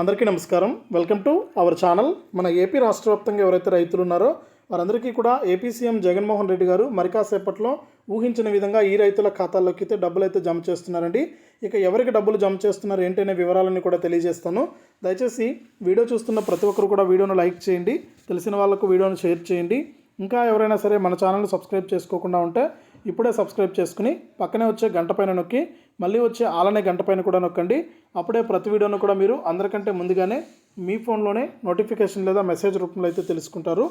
అందరికీ నమస్కారం. Welcome to our channel. మన ఏపీ రాష్ట్ర వ్యాప్తంగా ఎవరైతే రైతులు ఉన్నారో వారందరికీ కూడా ఏపీ సీఎం జగన్మోహన్ రెడ్డి గారు మరి కాసేపట్లో ఊహించిన విధంగా ఈ రైతుల ఖాతాల్లోకి అయితే డబ్బులు అయితే జమ చేస్తున్నారండి. ఇక ఎవరికి డబ్బులు జమ చేస్తున్నారు ఏంటనే వివరాలన్నీ కూడా తెలియజేస్తాను. దయచేసి వీడియో చూస్తున్న ప్రతి ఒక్కరు కూడా వీడియోను లైక్ చేయండి. తెలిసిన వాళ్ళకు వీడియోను షేర్ చేయండి. ఇంకా ఎవరైనా సరే మన ఛానల్ని సబ్స్క్రైబ్ చేసుకోకుండా ఉంటే ఇప్పుడే సబ్స్క్రైబ్ చేసుకుని పక్కనే వచ్చే గంట పైన నొక్కి మళ్ళీ వచ్చే ఆలనే గంట పైన కూడా నొక్కండి. అప్పుడే ప్రతి వీడియోను కూడా మీరు అందరికంటే ముందుగానే మీ ఫోన్లోనే నోటిఫికేషన్ లేదా మెసేజ్ రూపంలో అయితే తెలుసుకుంటారు.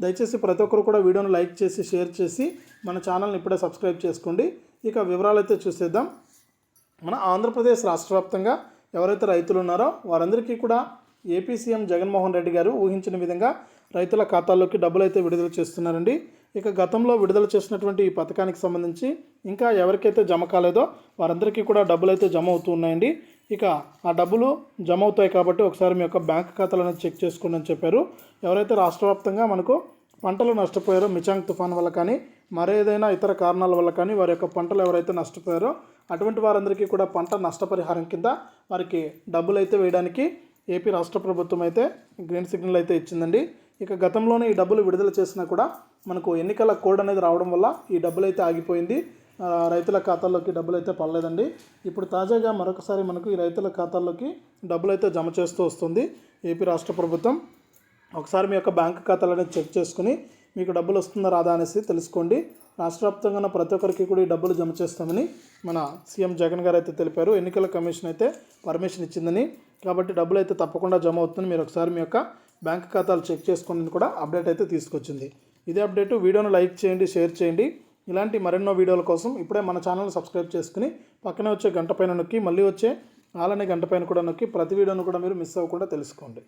దయచేసి ప్రతి ఒక్కరు కూడా వీడియోను లైక్ చేసి షేర్ చేసి మన ఛానల్ని ఇప్పుడే సబ్స్క్రైబ్ చేసుకోండి. ఇక వివరాలు అయితే చూసేద్దాం. మన ఆంధ్రప్రదేశ్ రాష్ట్ర వ్యాప్తంగా ఎవరైతే రైతులు ఉన్నారో వారందరికీ కూడా ఏపీ సీఎం జగన్మోహన్ రెడ్డి గారు ఊహించిన విధంగా రైతుల ఖాతాల్లోకి డబ్బులు అయితే విడుదల చేస్తున్నారండి. ఇక గతంలో విడుదల చేసినటువంటి ఈ పథకానికి సంబంధించి ఇంకా ఎవరికైతే జమ కాలేదో వారందరికీ కూడా డబ్బులు అయితే జమ అవుతూ ఉన్నాయండి. ఇక ఆ డబ్బులు జమ అవుతాయి కాబట్టి ఒకసారి మీ యొక్క బ్యాంక్ ఖాతాలను చెక్ చేసుకోండి అని చెప్పారు. ఎవరైతే రాష్ట్ర వ్యాప్తంగా మనకు పంటలు నష్టపోయారో మిచాంగ్ తుఫాన్ వల్ల కానీ మరేదైనా ఇతర కారణాల వల్ల కానీ వారి యొక్క పంటలు ఎవరైతే నష్టపోయారో అటువంటి వారందరికీ కూడా పంట నష్టపరిహారం కింద వారికి డబ్బులు అయితే వేయడానికి ఏపీ రాష్ట్ర ప్రభుత్వం అయితే గ్రీన్ సిగ్నల్ అయితే ఇచ్చిందండి. ఇక గతంలోనే ఈ డబ్బులు విడుదల చేసినా కూడా మనకు ఎన్నికల కోడ్ అనేది రావడం వల్ల ఈ డబ్బులు అయితే ఆగిపోయింది. రైతుల ఖాతాల్లోకి డబ్బులు అయితే పడలేదండి. ఇప్పుడు తాజాగా మరొకసారి మనకు ఈ రైతుల ఖాతాల్లోకి డబ్బులు అయితే జమ చేస్తూ వస్తుంది. ఏపీ రాష్ట్ర ప్రభుత్వం ఒకసారి మీ యొక్క బ్యాంక్ ఖాతాలు అనేది చెక్ చేసుకుని మీకు డబ్బులు వస్తుందా రాదా అనేసి తెలుసుకోండి. రాష్ట్ర వ్యాప్తంగా ఉన్న ప్రతి ఒక్కరికి కూడా ఈ డబ్బులు జమ చేస్తామని మన సీఎం జగన్ గారు అయితే తెలిపారు. ఎన్నికల కమిషన్ అయితే పర్మిషన్ ఇచ్చిందని. కాబట్టి డబ్బులు అయితే తప్పకుండా జమ అవుతుందని మీరు ఒకసారి మీ యొక్క బ్యాంక్ ఖాతాలు చెక్ చేసుకోండి కూడా అప్డేట్ అయితే తీసుకొచ్చింది. ఇదే అప్డేట్. వీడియోను లైక్ చేయండి షేర్ చేయండి. ఇలాంటి మరెన్నో వీడియోల కోసం ఇప్పుడే మన ఛానల్ సబ్స్క్రైబ్ చేసుకుని పక్కనే వచ్చే గంట పైన నొక్కి మళ్ళీ వచ్చే ఆలనే గంట పైన కూడా నొక్కి ప్రతి వీడియోను కూడా మీరు మిస్ అవ్వకుండా తెలుసుకోండి.